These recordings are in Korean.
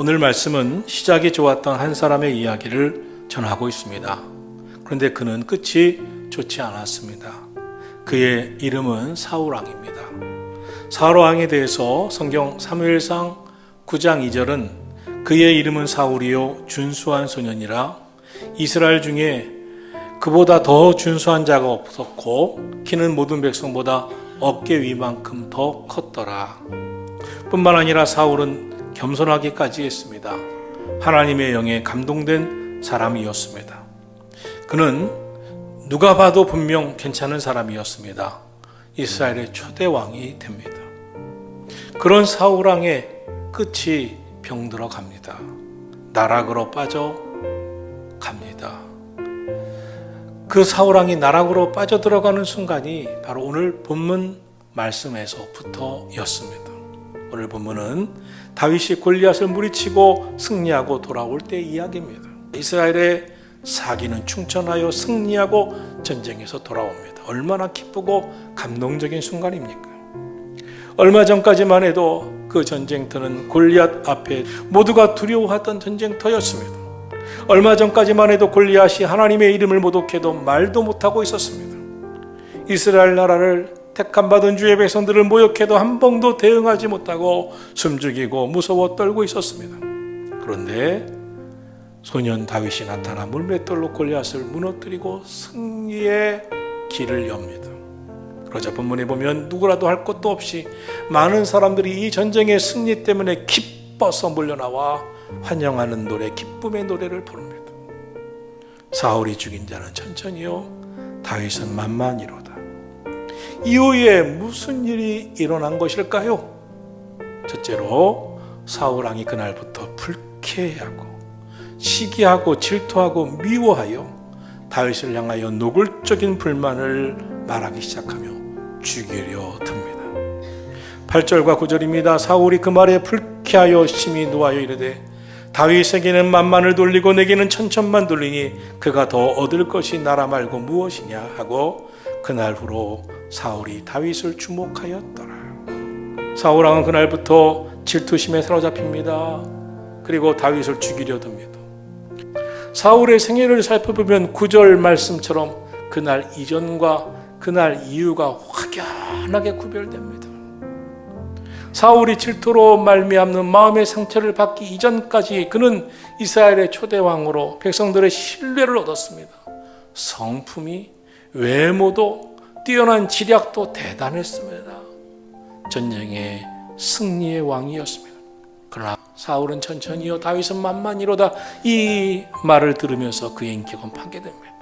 오늘 말씀은 시작이 좋았던 한 사람의 이야기를 전하고 있습니다. 그런데 그는 끝이 좋지 않았습니다. 그의 이름은 사울왕입니다. 사울왕에 대해서 성경 사무엘상 9장 2절은 그의 이름은 사울이요 준수한 소년이라 이스라엘 중에 그보다 더 준수한 자가 없었고 키는 모든 백성보다 어깨 위만큼 더 컸더라. 뿐만 아니라 사울은 겸손하기까지 했습니다. 하나님의 영에 감동된 사람이었습니다. 그는 누가 봐도 분명 괜찮은 사람이었습니다. 이스라엘의 초대 왕이 됩니다. 그런 사울왕의 끝이 병들어 갑니다. 나락으로 빠져 갑니다. 그 사울왕이 나락으로 빠져 들어가는 순간이 바로 오늘 본문 말씀에서부터였습니다. 오늘 본문은 다윗이 골리앗을 무리치고 승리하고 돌아올 때 이야기입니다. 이스라엘의 사기는 충천하여 승리하고 전쟁에서 돌아옵니다. 얼마나 기쁘고 감동적인 순간입니까? 얼마 전까지만 해도 그 전쟁터는 골리앗 앞에 모두가 두려워하던 전쟁터였습니다. 얼마 전까지만 해도 골리앗이 하나님의 이름을 모독해도 말도 못하고 있었습니다. 이스라엘 나라를 택함 받은 주의 백성들을 모욕해도 한 번도 대응하지 못하고 숨죽이고 무서워 떨고 있었습니다. 그런데 소년 다윗이 나타나 물맷돌로 골리앗을 무너뜨리고 승리의 길을 엽니다. 그러자 본문에 보면 누구라도 할 것도 없이 많은 사람들이 이 전쟁의 승리 때문에 기뻐서 몰려나와 환영하는 노래, 기쁨의 노래를 부릅니다. 사울이 죽인 자는 천천히요, 다윗은 만만히로다. 이후에 무슨 일이 일어난 것일까요? 첫째로 사울 왕이 그날부터 불쾌하고 시기하고 질투하고 미워하여 다윗을 향하여 노골적인 불만을 말하기 시작하며 죽이려 듭니다. 8절과 9절입니다. 사울이 그 말에 불쾌하여 심히 노하여 이르되 다윗에게는 만만을 돌리고 내게는 천천만 돌리니 그가 더 얻을 것이 나라 말고 무엇이냐 하고 그날 후로 사울이 다윗을 주목하였더라. 사울 왕은 그날부터 질투심에 사로잡힙니다. 그리고 다윗을 죽이려 듭니다. 사울의 생애를 살펴보면 구절 말씀처럼 그날 이전과 그날 이유가 확연하게 구별됩니다. 사울이 질투로 말미암는 마음의 상처를 받기 이전까지 그는 이스라엘의 초대 왕으로 백성들의 신뢰를 얻었습니다. 성품이 외모도 뛰어난 지략도 대단했습니다. 전쟁의 승리의 왕이었습니다. 그러나 사울은 천천히요 다윗은 만만히로다 이 말을 들으면서 그의 인격은 파괴됩니다.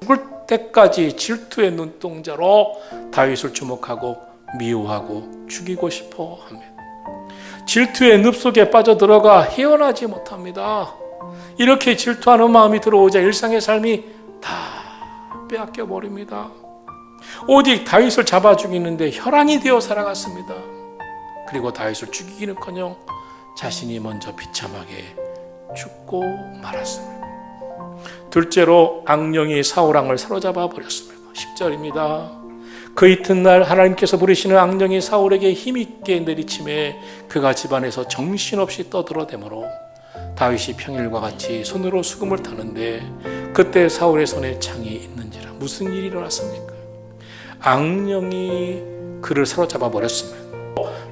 죽을 때까지 질투의 눈동자로 다윗을 주목하고 미워하고 죽이고 싶어 합니다. 질투의 늪 속에 빠져들어가 헤어나지 못합니다. 이렇게 질투하는 마음이 들어오자 일상의 삶이 다 빼앗겨 버립니다. 오직 다윗을 잡아 죽이는데 혈안이 되어 살아갔습니다. 그리고 다윗을 죽이기는커녕 자신이 먼저 비참하게 죽고 말았습니다. 둘째로 악령이 사울왕을 사로잡아 버렸습니다. 10절입니다. 그 이튿날 하나님께서 부르시는 악령이 사울에게 힘있게 내리침에 그가 집안에서 정신없이 떠들어대므로 다윗이 평일과 같이 손으로 수금을 타는데 그때 사울의 손에 창이 있는지라 무슨 일이 일어났습니까? 악령이 그를 사로잡아 버렸습니다.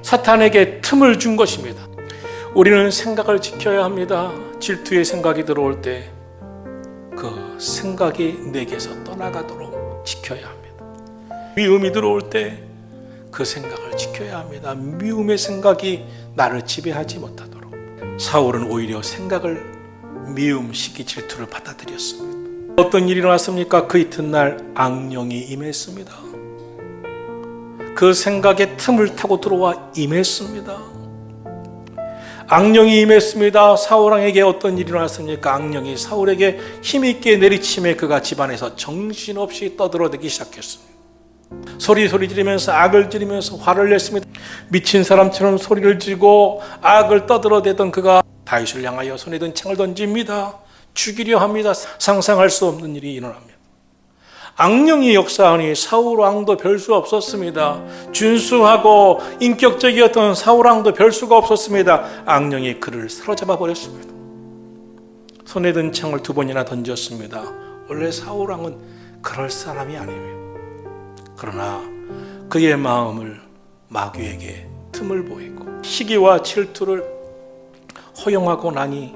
사탄에게 틈을 준 것입니다. 우리는 생각을 지켜야 합니다. 질투의 생각이 들어올 때 그 생각이 내게서 떠나가도록 지켜야 합니다. 미움이 들어올 때 그 생각을 지켜야 합니다. 미움의 생각이 나를 지배하지 못하도록. 사울은 오히려 생각을 미움, 시기, 질투를 받아들였습니다. 어떤 일이 일어났습니까? 그 이튿날 악령이 임했습니다. 그 생각에 틈을 타고 들어와 임했습니다. 악령이 임했습니다. 사울왕에게 어떤 일이 일어났습니까? 악령이 사울에게 힘있게 내리침에 그가 집안에서 정신없이 떠들어대기 시작했습니다. 소리 소리 지르면서 악을 지르면서 화를 냈습니다. 미친 사람처럼 소리를 지르고 악을 떠들어대던 그가 다윗을 향하여 손에 든 창을 던집니다. 죽이려 합니다. 상상할 수 없는 일이 일어납니다. 악령이 역사하니 사울 왕도 별 수 없었습니다. 준수하고 인격적이었던 사울 왕도 별 수가 없었습니다. 악령이 그를 사로잡아 버렸습니다. 손에 든 창을 두 번이나 던졌습니다. 원래 사울 왕은 그럴 사람이 아닙니다. 그러나 그의 마음을 마귀에게 틈을 보이고 시기와 질투를 허용하고 나니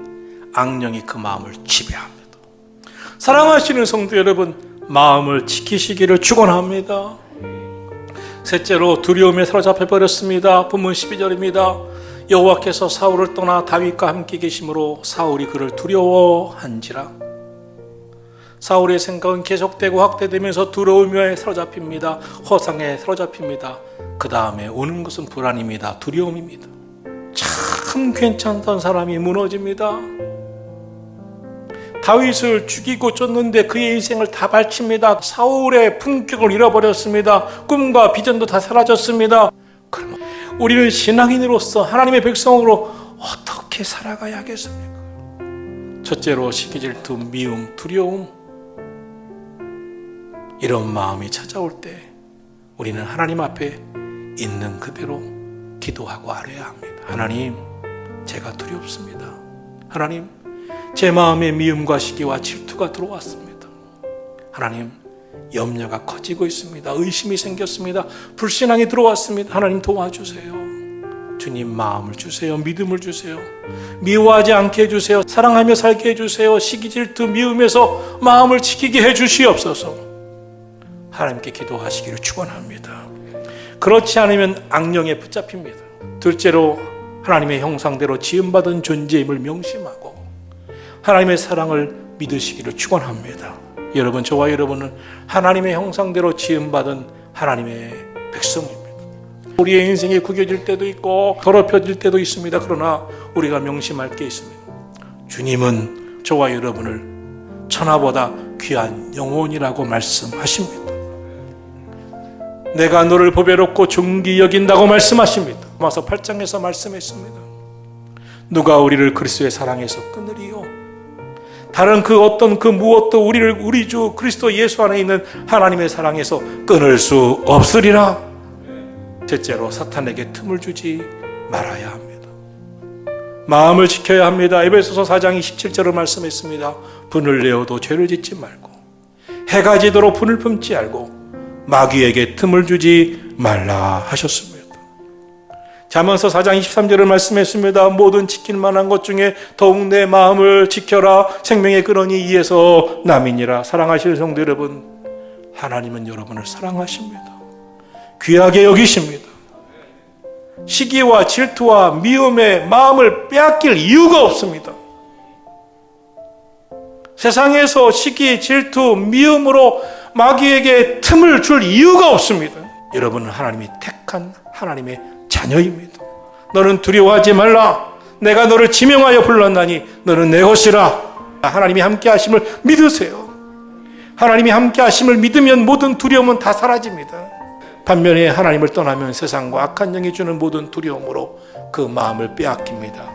악령이 그 마음을 지배합니다. 사랑하시는 성도 여러분, 마음을 지키시기를 축원합니다. 셋째로 두려움에 사로잡혀 버렸습니다. 본문 12절입니다. 여호와께서 사울을 떠나 다윗과 함께 계심으로 사울이 그를 두려워한지라. 사울의 생각은 계속되고 확대되면서 두려움에 사로잡힙니다. 허상에 사로잡힙니다. 그 다음에 오는 것은 불안입니다. 두려움입니다. 참 괜찮던 사람이 무너집니다. 다윗을 죽이고 쫓는데 그의 인생을 다 바칩니다. 사울의 품격을 잃어버렸습니다. 꿈과 비전도 다 사라졌습니다. 그럼 우리는 신앙인으로서 하나님의 백성으로 어떻게 살아가야 겠습니까? 첫째로 시기 질투, 미움, 두려움 이런 마음이 찾아올 때 우리는 하나님 앞에 있는 그대로 기도하고 아뢰야 합니다. 하나님, 제가 두렵습니다. 하나님, 제 마음에 미움과 시기와 질투가 들어왔습니다. 하나님, 염려가 커지고 있습니다. 의심이 생겼습니다. 불신앙이 들어왔습니다. 하나님 도와주세요. 주님 마음을 주세요. 믿음을 주세요. 미워하지 않게 해주세요. 사랑하며 살게 해주세요. 시기 질투 미움에서 마음을 지키게 해주시옵소서. 하나님께 기도하시기를 축원합니다. 그렇지 않으면 악령에 붙잡힙니다. 둘째로 하나님의 형상대로 지음받은 존재임을 명심하고 하나님의 사랑을 믿으시기를 축원합니다. 여러분 저와 여러분은 하나님의 형상대로 지음 받은 하나님의 백성입니다. 우리의 인생이 구겨질 때도 있고 더럽혀질 때도 있습니다. 그러나 우리가 명심할 게 있습니다. 주님은 저와 여러분을 천하보다 귀한 영혼이라고 말씀하십니다. 내가 너를 보배롭고 존귀 여긴다고 말씀하십니다. 마서 8장에서 말씀했습니다. 누가 우리를 그리스도의 사랑에서 끊으리요? 다른 그 어떤 그 무엇도 우리를 우리 주 그리스도 예수 안에 있는 하나님의 사랑에서 끊을 수 없으리라. 셋째로 사탄에게 틈을 주지 말아야 합니다. 마음을 지켜야 합니다. 에베소서 4장 27절을 말씀했습니다. 분을 내어도 죄를 짓지 말고 해가 지도록 분을 품지 알고 마귀에게 틈을 주지 말라 하셨습니다. 자문서 4장 23절을 말씀했습니다. 모든 지킬 만한 것 중에 더욱 내 마음을 지켜라. 생명의 근원이 이에서 남이니라. 사랑하시는 성도 여러분, 하나님은 여러분을 사랑하십니다. 귀하게 여기십니다. 시기와 질투와 미움의 마음을 빼앗길 이유가 없습니다. 세상에서 시기, 질투, 미움으로 마귀에게 틈을 줄 이유가 없습니다. 여러분은 하나님이 택한 하나님의 자녀입니다. 너는 두려워하지 말라. 내가 너를 지명하여 불렀나니 너는 내 것이라. 하나님이 함께 하심을 믿으세요. 하나님이 함께 하심을 믿으면 모든 두려움은 다 사라집니다. 반면에 하나님을 떠나면 세상과 악한 영이 주는 모든 두려움으로 그 마음을 빼앗깁니다.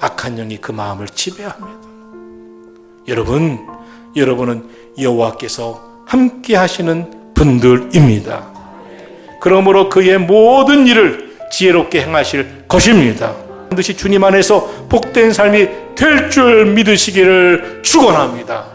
악한 영이 그 마음을 지배합니다. 여러분, 여러분은 여호와께서 함께 하시는 분들입니다. 그러므로 그의 모든 일을 지혜롭게 행하실 것입니다. 반드시 주님 안에서 복된 삶이 될 줄 믿으시기를 축원합니다.